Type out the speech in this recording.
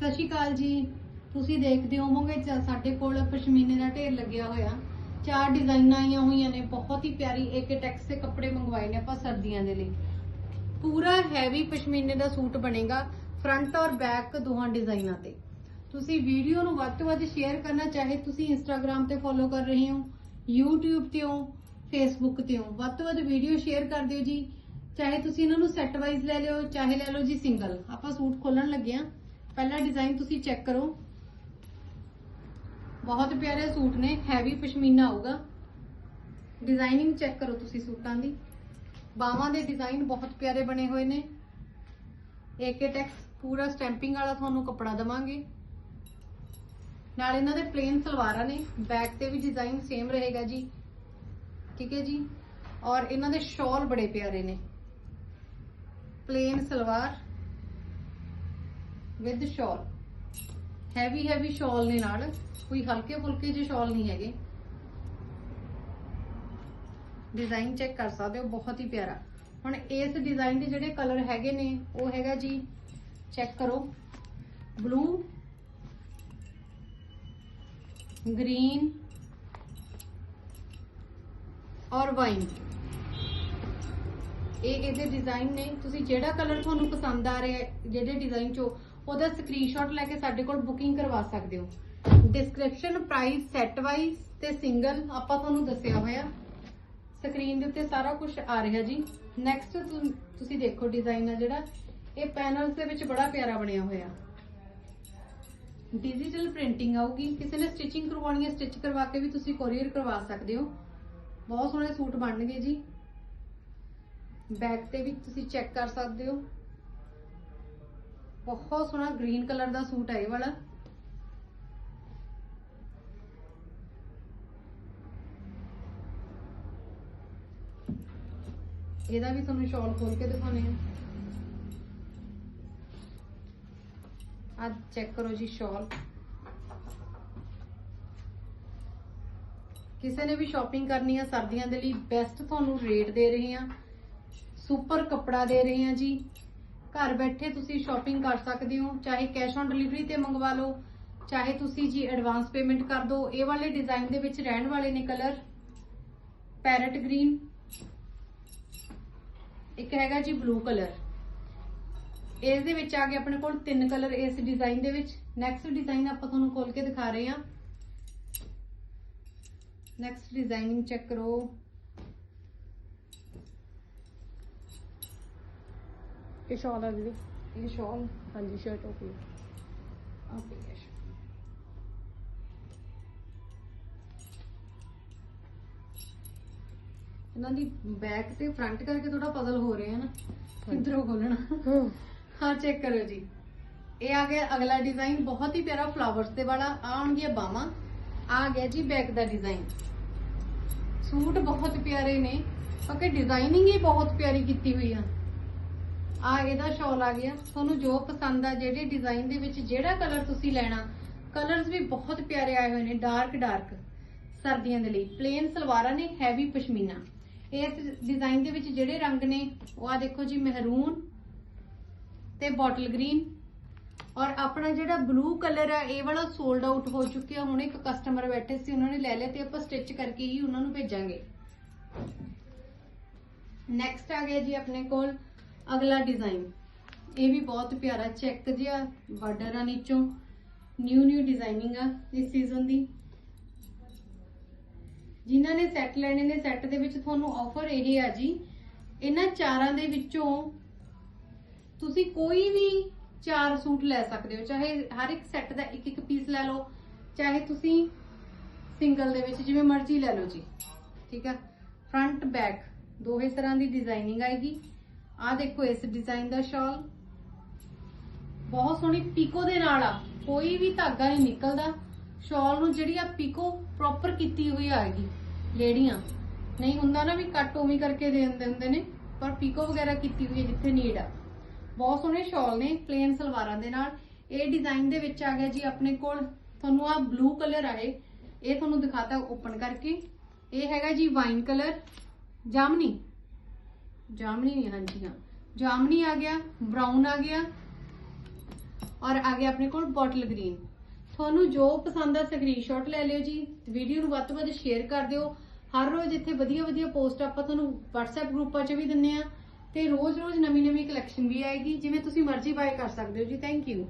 ਸਤਿ ਸ਼੍ਰੀ ਅਕਾਲ ਜੀ। ਤੁਸੀਂ ਦੇਖਦੇ ਹੋਵੋਗੇ ਸਾਡੇ ਕੋਲ ਪਸ਼ਮੀਨੇ ਦਾ ਢੇਰ ਲੱਗਿਆ ਹੋਇਆ। ਚਾਰ ਡਿਜ਼ਾਈਨਾਂ ਆਈਆਂ ਹੋਈਆਂ ਨੇ, ਬਹੁਤ ਹੀ ਪਿਆਰੀ ਇੱਕ ਟੈਕਸ ਦੇ ਕੱਪੜੇ ਮੰਗਵਾਏ ਨੇ ਆਪਾਂ ਸਰਦੀਆਂ ਦੇ ਲਈ। ਪੂਰਾ ਹੈਵੀ ਪਸ਼ਮੀਨੇ ਦਾ ਸੂਟ ਬਣੇਗਾ ਫਰੰਟ ਔਰ ਬੈਕ ਦੋਹਾਂ ਡਿਜ਼ਾਈਨਾਂ ਤੇ। ਤੁਸੀਂ ਵੀਡੀਓ ਨੂੰ ਵੱਧ ਤੋਂ ਵੱਧ ਸ਼ੇਅਰ ਕਰਨਾ ਚਾਹੇ ਤੁਸੀਂ ਇੰਸਟਾਗ੍ਰam ਤੇ ਫੋਲੋ ਕਰ ਰਹੇ ਹੋ, YouTube ਤੇ ਹੋ, Facebook ਤੇ ਹੋ। ਵੱਧ ਤੋਂ ਵੱਧ ਵੀਡੀਓ ਸ਼ੇਅਰ ਕਰ ਦਿਓ ਜੀ। ਚਾਹੇ ਤੁਸੀਂ ਇਹਨਾਂ ਨੂੰ ਸੈੱਟ ਵਾਈਜ਼ ਲੈ ਲਿਓ, ਚਾਹੇ ਲੈ ਲਓ ਜੀ ਸਿੰਗਲ ਆਪਾਂ ਸੂਟ ਖੋਲਣ ਲੱਗੇ ਆ ਪਹਿਲਾ ਡਿਜ਼ਾਈਨ ਤੁਸੀਂ ਚੈੱਕ ਕਰੋ। ਬਹੁਤ ਪਿਆਰੇ ਸੂਟ ਨੇ ਹੈਵੀ ਪਸ਼ਮੀਨਾ ਆਊਗਾ। ਡਿਜ਼ਾਈਨਿੰਗ ਚੈੱਕ ਕਰੋ ਤੁਸੀਂ ਸੂਟਾਂ ਦੀ। ਬਾਹਾਂ ਦੇ ਡਿਜ਼ਾਈਨ ਬਹੁਤ ਪਿਆਰੇ ਬਣੇ ਹੋਏ ਨੇ। ਏਕੇ ਟੈਕਸ ਪੂਰਾ ਸਟੈਂਪਿੰਗ ਵਾਲਾ ਤੁਹਾਨੂੰ ਕੱਪੜਾ ਦਵਾਂਗੇ। ਨਾਲ ਇਹਨਾਂ ਦੇ ਪਲੇਨ ਸਲਵਾਰਾਂ ਨੇ ਬੈਕ ਤੇ ਵੀ ਡਿਜ਼ਾਈਨ ਸੇਮ ਰਹੇਗਾ ਜੀ। ਠੀਕ ਹੈ ਜੀ? ਔਰ ਇਹਨਾਂ ਦੇ ਸ਼ਾਲ ਬੜੇ ਪਿਆਰੇ ਨੇ। ਪਲੇਨ ਸਲਵਾਰ। ਵਿਦ ਸ਼ਾਲ ਹੈਵੀ ਹੈਵੀ ਸ਼ਾਲ ਨੇ ਨਾਲ ਕੋਈ ਹਲਕੇ ਫੁਲਕੇ ਜਿਹੇ ਸ਼ਾਲ ਨਹੀਂ ਹੈਗੇ। ਡਿਜ਼ਾਈਨ ਚੈੱਕ ਕਰ ਸਕਦੇ ਹੋ, ਬਹੁਤ ਹੀ ਪਿਆਰਾ। ਹੁਣ ਇਸ ਡਿਜ਼ਾਈਨ ਦੇ ਜਿਹੜੇ ਕਲਰ ਹੈਗੇ ਨੇ, ਉਹ ਹੈਗਾ ਜੀ ਚੈੱਕ ਕਰੋ। ਬਲੂ ਗ੍ਰੀਨ ਔਰ ਵਾਈਨ ਇਹ ਇਹਦੇ ਡਿਜ਼ਾਈਨ ਨੇ। ਤੁਸੀਂ ਜਿਹੜਾ ਕਲਰ ਤੁਹਾਨੂੰ ਪਸੰਦ ਆ ਰਿਹਾ, ਜਿਹੜੇ ਡਿਜ਼ਾਈਨ ਚੋਂ ਉਹਦਾ ਸਕਰੀਨਸ਼ਾਟ ਲੈ ਕੇ ਸਾਡੇ ਕੋਲ ਬੁਕਿੰਗ ਕਰਵਾ ਸਕਦੇ ਹੋ। ਡਿਸਕ੍ਰਿਪਸ਼ਨ ਪ੍ਰਾਈਸ ਸੈੱਟ ਵਾਈਜ਼ ਤੇ ਸਿੰਗਲ ਆਪਾਂ ਤੁਹਾਨੂੰ ਦੱਸਿਆ ਹੋਇਆ। ਸਕਰੀਨ ਦੇ ਉੱਤੇ ਸਾਰਾ ਕੁਝ ਆ ਰਿਹਾ ਜੀ। ਨੈਕਸਟ ਤੁਸੀਂ ਦੇਖੋ ਡਿਜ਼ਾਈਨ ਆ ਜਿਹੜਾ। ਇਹ ਪੈਨਲਸ ਦੇ ਵਿੱਚ ਬੜਾ ਪਿਆਰਾ ਬਣਿਆ ਹੋਇਆ। ਡਿਜੀਟਲ ਪ੍ਰਿੰਟਿੰਗ ਆਊਗੀ। ਕਿਸੇ ਨੇ ਸਟਿਚਿੰਗ ਕਰਵਾਉਣੀ ਹੈ ਸਟਿਚ ਕਰਵਾ ਕੇ ਵੀ ਤੁਸੀਂ ਕੋਰੀਅਰ ਕਰਵਾ ਸਕਦੇ ਹੋ। ਬਹੁਤ ਸੋਹਣੇ ਸੂਟ ਬਣਨਗੇ ਜੀ। ਬੈਕ ਤੇ ਵੀ ਤੁਸੀਂ ਚੈੱਕ ਕਰ ਸਕਦੇ ਹੋ। ਬਹੁਤ ਸੋਹਣਾ ਗ੍ਰੀਨ ਕਲਰ ਦਾ ਸੂਟ ਹੈ ਇਹ ਵਾਲਾ। ਇਹਦਾ ਵੀ ਤੁਹਾਨੂੰ ਸ਼ਾਲ ਖੋਲ ਕੇ ਦਿਖਾਉਣੇ ਆ। ਅੱਜ ਚੈੱਕ ਕਰੋ ਜੀ ਸ਼ਾਲ। ਕਿਸੇ ਨੇ ਵੀ ਸ਼ਾਪਿੰਗ ਕਰਨੀ ਆ, ਸਰਦੀਆਂ ਦੇ ਲਈ ਬੈਸਟ ਤੁਹਾਨੂੰ ਰੇਟ ਦੇ ਰਹੇ ਆ। ਸੁਪਰ ਕੱਪੜਾ ਦੇ ਰਹੇ ਆ ਜੀ। ਘਰ ਬੈਠੇ ਤੁਸੀਂ ਸ਼ਾਪਿੰਗ ਕਰ ਸਕਦੇ ਹੋ, ਚਾਹੇ ਕੈਸ਼ ਔਨ ਡਿਲੀਵਰੀ ਤੇ ਮੰਗਵਾ ਲਓ, ਚਾਹੇ ਤੁਸੀਂ ਜੀ ਐਡਵਾਂਸ ਪੇਮੈਂਟ ਕਰ ਦਿਓ ਇਹ ਵਾਲੇ ਡਿਜ਼ਾਈਨ ਦੇ ਵਿੱਚ ਰਹਿਣ ਵਾਲੇ ਨੇ ਕਲਰ ਪੈਰਟ ਗ੍ਰੀਨ ਇੱਕ ਹੈਗਾ ਜੀ ਬਲੂ ਕਲਰ ਇਸ ਦੇ ਵਿੱਚ ਆ ਗਏ ਆਪਣੇ ਕੋਲ ਤਿੰਨ ਕਲਰ ਇਸ ਡਿਜ਼ਾਈਨ ਦੇ ਵਿੱਚ। ਨੈਕਸਟ ਡਿਜ਼ਾਈਨ ਆਪਾਂ ਤੁਹਾਨੂੰ ਖੋਲ ਕੇ ਦਿਖਾ ਰਹੇ ਹਾਂ। ਨੈਕਸਟ ਡਿਜ਼ਾਈਨਿੰਗ ਚੈੱਕ ਕਰੋ। ਇਹ ਸ਼ਾਲ ਆ ਦੀਦੀ ਇਹ ਸ਼ਾਲ? ਹਾਂਜੀ ਸ਼ਰਟ ਹੋ ਗਈ। ਓਕੇ ਇਹਨਾਂ ਦੀ ਬੈਕ ਤੇ ਫਰੰਟ ਕਰਕੇ ਥੋੜਾ ਪਜ਼ਲ ਹੋ ਰਿਹਾ ਹੈ ਨਾ ਕਿੱਧਰੋਂ ਖੋਲਣਾ ਹਾਂ। ਹਾਂ ਚੈੱਕ ਕਰੋ ਜੀ। ਇਹ ਆ ਗਿਆ ਅਗਲਾ ਡਿਜ਼ਾਈਨ ਬਹੁਤ ਹੀ ਪਿਆਰਾ ਫਲਾਵਰਸ ਦੇ ਵਾਲਾ ਆਉਣਗੀਆਂ ਬਾਹਾਂ। ਆ ਗਿਆ ਜੀ ਬੈਕ ਦਾ ਡਿਜ਼ਾਈਨ ਸੂਟ ਬਹੁਤ ਪਿਆਰੇ ਨੇ ਕਿਉਂਕਿ ਡਿਜ਼ਾਈਨਿੰਗ ਹੀ ਬਹੁਤ ਪਿਆਰੀ ਕੀਤੀ ਹੋਈ ਆ। ਆ ਇਹਦਾ ਸ਼ਾਲ ਆ ਗਿਆ। ਤੁਹਾਨੂੰ ਜੋ ਪਸੰਦ ਆ, ਜਿਹੜੇ ਡਿਜ਼ਾਈਨ ਦੇ ਵਿੱਚ ਜਿਹੜਾ ਕਲਰ ਤੁਸੀਂ ਲੈਣਾ ਕਲਰਸ ਵੀ ਬਹੁਤ ਪਿਆਰੇ ਆਏ ਹੋਏ ਨੇ ਡਾਰਕ ਡਾਰਕ ਸਰਦੀਆਂ ਦੇ ਲਈ। ਪਲੇਨ ਸਲਵਾਰਾਂ ਨੇ ਹੈਵੀ ਪਸ਼ਮੀਨਾ। ਇਸ ਡਿਜ਼ਾਈਨ ਦੇ ਵਿੱਚ ਜਿਹੜੇ ਰੰਗ ਨੇ, ਉਹ ਆ ਦੇਖੋ ਜੀ ਮਹਿਰੂਨ ਤੇ ਬੋਟਲ ਗ੍ਰੀਨ ਔਰ ਆਪਣਾ ਜਿਹੜਾ ਬਲੂ ਕਲਰ ਆ, ਇਹ ਵਾਲਾ ਸੋਲਡ ਆਊਟ ਹੋ ਚੁੱਕਿਆ। ਹੁਣ ਇੱਕ ਕਸਟਮਰ ਬੈਠੇ ਸੀ, ਉਹਨਾਂ ਨੇ ਲੈ ਲਿਆ ਤੇ ਆਪਾਂ ਸਟਿਚ ਕਰਕੇ ਹੀ ਉਹਨਾਂ ਨੂੰ ਭੇਜਾਂਗੇ। ਨੈਕਸਟ ਆ ਗਿਆ ਜੀ ਆਪਣੇ ਕੋਲ। ਅਗਲਾ ਡਿਜ਼ਾਈਨ ਇਹ ਵੀ ਬਹੁਤ ਪਿਆਰਾ ਚੈੱਕ ਜਿਹਾ ਬਾਰਡਰ ਆ ਨੀਚੋਂ। ਨਿਊ ਨਿਊ ਡਿਜ਼ਾਈਨਿੰਗ ਆ ਇਸ ਸੀਜ਼ਨ ਦੀ। ਜਿਨ੍ਹਾਂ ਨੇ ਸੈੱਟ ਲੈਣੇ ਨੇ ਸੈੱਟ ਦੇ ਵਿੱਚ ਤੁਹਾਨੂੰ ਆਫਰ ਇਹ ਆ ਜੀ। ਇਹਨਾਂ ਚਾਰਾਂ ਦੇ ਵਿੱਚੋਂ ਤੁਸੀਂ ਕੋਈ ਵੀ ਚਾਰ ਸੂਟ ਲੈ ਸਕਦੇ ਹੋ। ਚਾਹੇ ਹਰ ਇੱਕ ਸੈੱਟ ਦਾ ਇੱਕ ਇੱਕ ਪੀਸ ਲੈ ਲਓ, ਚਾਹੇ ਤੁਸੀਂ ਸਿੰਗਲ ਦੇ ਵਿੱਚ ਜਿਵੇਂ ਮਰਜ਼ੀ ਲੈ ਲਓ ਜੀ। ਠੀਕ ਆ? ਫਰੰਟ ਬੈਕ ਦੋਹੇ ਤਰ੍ਹਾਂ ਦੀ ਡਿਜ਼ਾਈਨਿੰਗ ਆਏਗੀ। ਆਹ ਦੇਖੋ ਇਸ ਡਿਜ਼ਾਈਨ ਦਾ ਸ਼ਾਲ। ਬਹੁਤ ਸੋਹਣੀ ਪੀਕੋ ਦੇ ਨਾਲ ਆ। ਕੋਈ ਵੀ ਧਾਗਾ ਨਹੀਂ ਨਿਕਲਦਾ। ਸ਼ਾਲ ਨੂੰ ਜਿਹੜੀ ਆ ਪੀਕੋ ਪ੍ਰੋਪਰ ਕੀਤੀ ਹੋਈ ਆਏਗੀ ਲੇਡੀਆਂ ਨਹੀਂ, ਹੁੰਦਾ ਨਾ ਵੀ ਕੱਟ ਉਵੇਂ ਕਰਕੇ ਦੇ ਦਿੰਦੇ ਹੁੰਦੇ ਨੇ, ਪਰ ਪੀਕੋ ਵਗੈਰਾ ਕੀਤੀ ਹੋਈ ਹੈ ਜਿੱਥੇ ਨੀਡ ਆ। ਬਹੁਤ ਸੋਹਣੇ ਸ਼ਾਲ ਨੇ ਪਲੇਨ ਸਲਵਾਰਾਂ ਦੇ ਨਾਲ। ਇਹ ਡਿਜ਼ਾਈਨ ਦੇ ਵਿੱਚ ਆ ਗਿਆ ਜੀ ਆਪਣੇ ਕੋਲ। ਤੁਹਾਨੂੰ ਆ ਬਲੂ ਕਲਰ ਆਏ ਇਹ। ਤੁਹਾਨੂੰ ਦਿਖਾਤਾ ਓਪਨ ਕਰਕੇ। ਇਹ ਹੈਗਾ ਜੀ ਵਾਈਨ ਕਲਰ ਜਾਮਨੀ। ਜਾਮਨੀ ਨਹੀਂ ਹਾਂਜੀ ਹਾਂ ਜਾਮਨੀ ਆ ਗਿਆ ਬ੍ਰਾਊਨ ਆ ਗਿਆ, ਔਰ ਆ ਗਿਆ ਆਪਣੇ ਕੋਲ ਬੋਟਲ ਗ੍ਰੀਨ ਤੁਹਾਨੂੰ ਜੋ ਪਸੰਦ ਆ ਸਕਰੀਨਸ਼ਾਟ ਲੈ ਲਿਓ ਜੀ ਵੀਡੀਓ ਨੂੰ ਵੱਧ ਤੋਂ ਵੱਧ ਸ਼ੇਅਰ ਕਰ ਦਿਓ। ਹਰ ਰੋਜ਼ ਇੱਥੇ ਵਧੀਆ ਵਧੀਆ ਪੋਸਟ ਆਪਾਂ ਤੁਹਾਨੂੰ WhatsApp ਗਰੁੱਪਾਂ 'ਚ ਵੀ ਦਿੰਨੇ ਆ। ਤੇ ਰੋਜ਼-ਰੋਜ਼ ਨਵੀਂ-ਨਵੀਂ ਕਲੈਕਸ਼ਨ ਵੀ ਆਏਗੀ, ਜਿਵੇਂ ਤੁਸੀਂ ਮਰਜ਼ੀ ਬਾਏ ਕਰ ਸਕਦੇ ਹੋ ਜੀ। Thank you